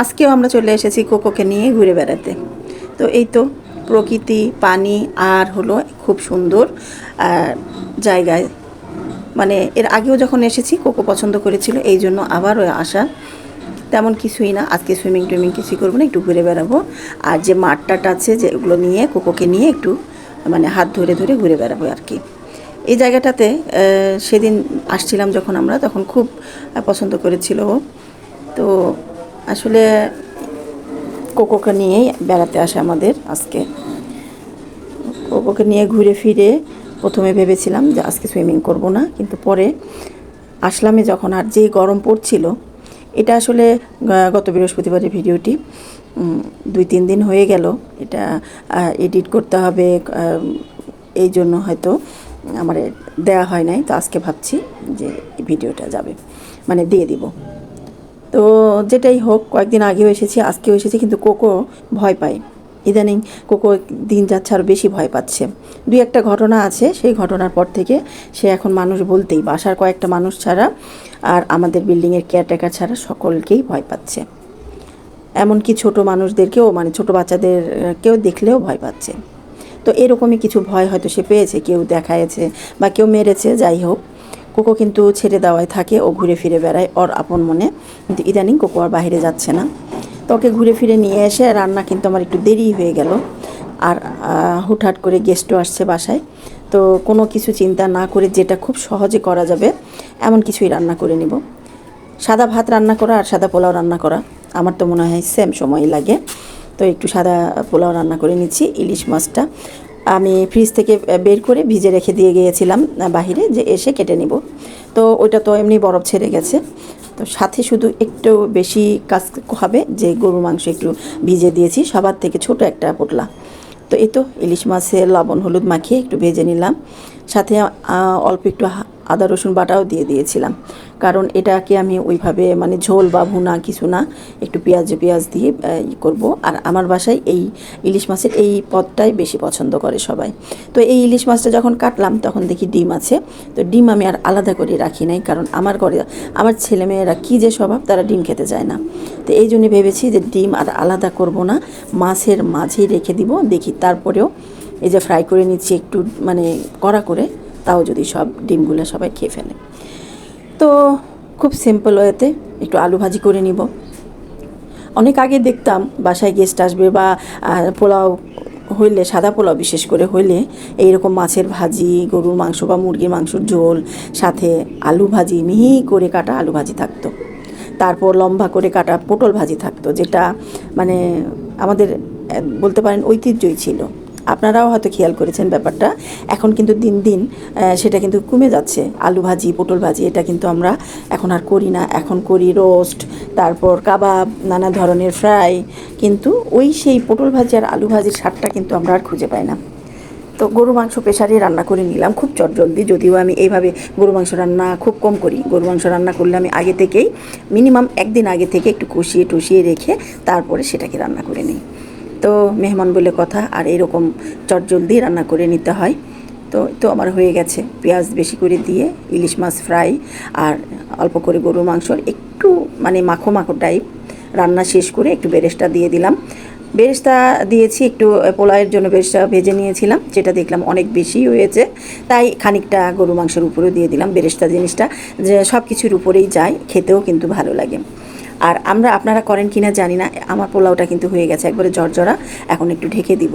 আজকেও আমরা চলে এসেছি কোকোকে নিয়ে ঘুরে বেড়াতে। তো এই তো প্রকৃতি, পানি আর হলো খুব সুন্দর জায়গায়। মানে এর আগেও যখন এসেছি, কোকো পছন্দ করেছিল, এই জন্য আবারও আসা। তেমন কিছুই না, আজকে সুইমিং টুইমিং কিছুই করব না, একটু ঘুরে বেড়াবো। আর যে মাঠটাট আছে যে ওগুলো নিয়ে কোকোকে নিয়ে একটু মানে হাত ধরে ধরে ঘুরে বেড়াবো আর কি। এই জায়গাটাতে সেদিন আসছিলাম যখন আমরা, তখন খুব পছন্দ করেছিল তো আসলে কোকোকে নিয়েই বেড়াতে আসে আমাদের আজকে। কোকোকে নিয়ে ঘুরে ফিরে প্রথমে ভেবেছিলাম যে আজকে সুইমিং করব না, কিন্তু পরে আসলামে যখন আর যেই গরম পড়ছিল। এটা আসলে গত বৃহস্পতিবারের ভিডিওটি। দুই তিন দিন হয়ে গেল। এটা এডিট করতে হবে এই জন্য হয়তো আমার দেয়া হয় নাই। তো আজকে ভাবছি যে ভিডিওটা যাবে মানে দিয়ে দিব। তো যেটাই হোক, কয়েকদিন আগেও এসেছি, আজকেও এসেছি, কিন্তু কোকো ভয় পায় ইদানিং কোকো দিন যাচ্ছে আরও বেশি ভয় পাচ্ছে। দুই একটা ঘটনা আছে, সেই ঘটনার পর থেকে সে এখন মানুষ বলতেই বাসার কয়েকটা মানুষ ছাড়া আর আমাদের বিল্ডিংয়ের কেয়ারটেকার ছাড়া সকলকেই ভয় পাচ্ছে। এমনকি ছোট মানুষদেরকেও মানে ছোট বাচ্চাদেরকেও দেখলেও ভয় পাচ্ছে। তো এরকমই কিছু ভয় হয়তো সে পেয়েছে, কেউ দেখায়েছে বা কেউ মেরেছে, যাই হোক। কোকো কিন্তু ছেড়ে দেওয়ায় থাকে ও ঘুরে ফিরে বেড়ায় ওর আপন মনে। কিন্তু ইদানিং কোকো আর বাইরে যাচ্ছে না। তো ওকে ঘুরে ফিরে নিয়ে এসে রান্না কিন্তু আমার একটু দেরি হয়ে গেল। আর হুটহাট করে গেস্টও আসছে বাসায়। তো কোনো কিছু চিন্তা না করে যেটা খুব সহজে করা যাবে, এমন কিছুই রান্না করে নেব। সাদা ভাত রান্না করা আর সাদা পোলাও রান্না করা। আমার তো মনে হয় সেম সময় লাগে। তো একটু সাদা পোলাও রান্না করে নিচ্ছি, ইলিশ মাছটা। আমি ফ্রিজ থেকে বের করে ভিজে রেখে দিয়ে গিয়েছিলাম বাহিরে যে এসে কেটে নিব। তো ওইটা তো এমনি বরফ ছেড়ে গেছে। তো সাথে শুধু একটু বেশি কাজ হবে, যে গরুর মাংস একটু ভিজে দিয়েছি, সবার থেকে ছোট একটা পোটলা। তো এই তো ইলিশ মাছের লবণ হলুদ মাখিয়ে একটু ভেজে নিলাম। সাথে অল্প একটু আদা, রসুন বাটাও দিয়ে দিয়েছিলাম। কারণ এটাকে আমি ওইভাবে মানে ঝোল বা ভুনা কিছু না, একটু পেঁয়াজ পেঁয়াজ দিয়ে ই করব। আর আমার বাসায় এই ইলিশ মাছের এই পদটাই বেশি পছন্দ করে সবাই। তো এই ইলিশ মাছটা যখন কাটলাম, তখন দেখি ডিম আছে। তো ডিম আমি আর আলাদা করে রাখি নাই, কারণ আমার ঘরে, আমার ছেলেমেয়েরা কী যে স্বভাব, তারা ডিম খেতে চায় না। তো এই জন্য ভেবেছি যে ডিম আর আলাদা করব না, মাছের মাঝেই রেখে দিব, দেখি তারপরেও এই যে ফ্রাই করে নিচ্ছি একটু মানে কড়া করে তাও যদি সব ডিমগুলো সবাই খেয়ে ফেলে। তো খুব সিম্পল ওয়েতে একটু আলু ভাজি করে নিব। অনেক আগে দেখতাম বাসায় গেস্ট আসবে বা পোলাও হইলে, সাদা পোলাও বিশেষ করে হইলে এইরকম মাছের ভাজি, গরুর মাংস বা মুরগির মাংসর ঝোল, সাথে আলু ভাজি, মিহি করে কাটা আলু ভাজি থাকতো। তারপর লম্বা করে কাটা পটল ভাজি থাকতো, যেটা মানে আমাদের বলতে পারেন ঐতিহ্যই ছিল। আপনারাও হয়তো খেয়াল করেছেন ব্যাপারটা। এখন কিন্তু দিন দিন সেটা কিন্তু কমে যাচ্ছে। আলু ভাজি, পটল ভাজি, এটা কিন্তু আমরা এখন আর করি না। এখন করি রোস্ট তারপর কাবাব, নানা ধরনের ফ্রাই কিন্তু ওই সেই পটল ভাজি আর আলু ভাজির স্বাদটা কিন্তু আমরা আর খুঁজে পাই না। তো গরু মাংস প্রেশারে রান্না করে নিলাম খুব চটজলদি, যদিও আমি এইভাবে গরু মাংস রান্না খুব কম করি। গরু মাংস রান্না করলে আমি আগে থেকেই মিনিমাম একদিন আগে থেকে একটু কষিয়ে টষিয়ে রেখে তারপরে সেটাকে রান্না করে নিই। তো মেহমান বলে কথা, আর এরকম চটজলদি রান্না করে নিতে হয়। তো তো আমার হয়ে গেছে। পেঁয়াজ বেশি করে দিয়ে, ইলিশ মাছ ফ্রাই, আর অল্প করে গরু মাংস, একটু মানে মাখো মাখো টাইপ রান্না শেষ করে একটু বেরেস্তা দিয়ে দিলাম। বেরেস্তা দিয়েছি, একটু পোলাওয়ের জন্য বেরেস্তা ভেজে নিয়েছিলাম, যেটা দেখলাম অনেক বেশি হয়েছে। তাই খানিকটা গরু মাংসের উপরেও দিয়ে দিলাম বেরেস্তা জিনিসটা, যে সব কিছুর উপরেই যায়, খেতেও কিন্তু ভালো লাগে। আর আমরা আপনারা করেন কিনা জানি না, আমার পোলাওটা কিন্তু হয়ে গেছে একবারে জর্জরা, এখন একটু ঢেকে দিব।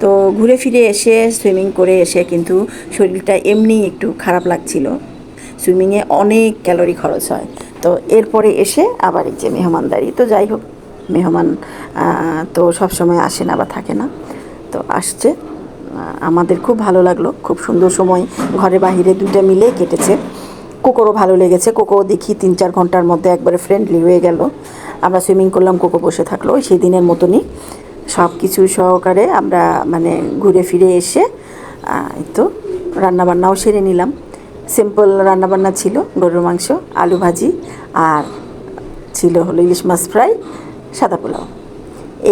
তো ঘুরে ফিরে এসে সুইমিং করে এসে কিন্তু শরীরটা এমনি একটু খারাপ লাগছিল। সুইমিংয়ে অনেক ক্যালোরি খরচ হয়। তো এরপরে এসে আবার এই যে মেহমানদারি। তো যাই হোক, মেহমান তো সব সময় আসে না বা থাকে না। তো আসছে। আমাদের খুব ভালো লাগল। খুব সুন্দর সময় ঘরে বাহিরে দুইটা মিলে কেটেছে। কোকোরও ভালো লেগেছে। কোকো দেখি তিন চার ঘণ্টার মধ্যে একবারে ফ্রেন্ডলি হয়ে গেল। আমরা সুইমিং করলাম, কোকো বসে থাকল সেই দিনের মতনই। সব কিছু সহকারে আমরা মানে ঘুরে ফিরে এসে তো রান্নাবান্নাও সেরে নিলাম। সিম্পল রান্নাবান্না ছিল, গরুর মাংস, আলু ভাজি আর ছিল হলো ইলিশ মাছ ফ্রাই, সাদা পোলাও।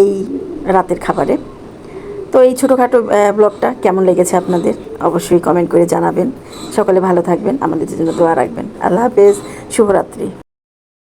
এই রাতের খাবারে। তো এই ছোটোখাটো ব্লগটা কেমন লেগেছে আপনাদের অবশ্যই কমেন্ট করে জানাবেন। সকলে ভালো থাকবেন, আমাদের জন্য দোয়া রাখবেন। আল্লাহ হাফেজ, শুভরাত্রি।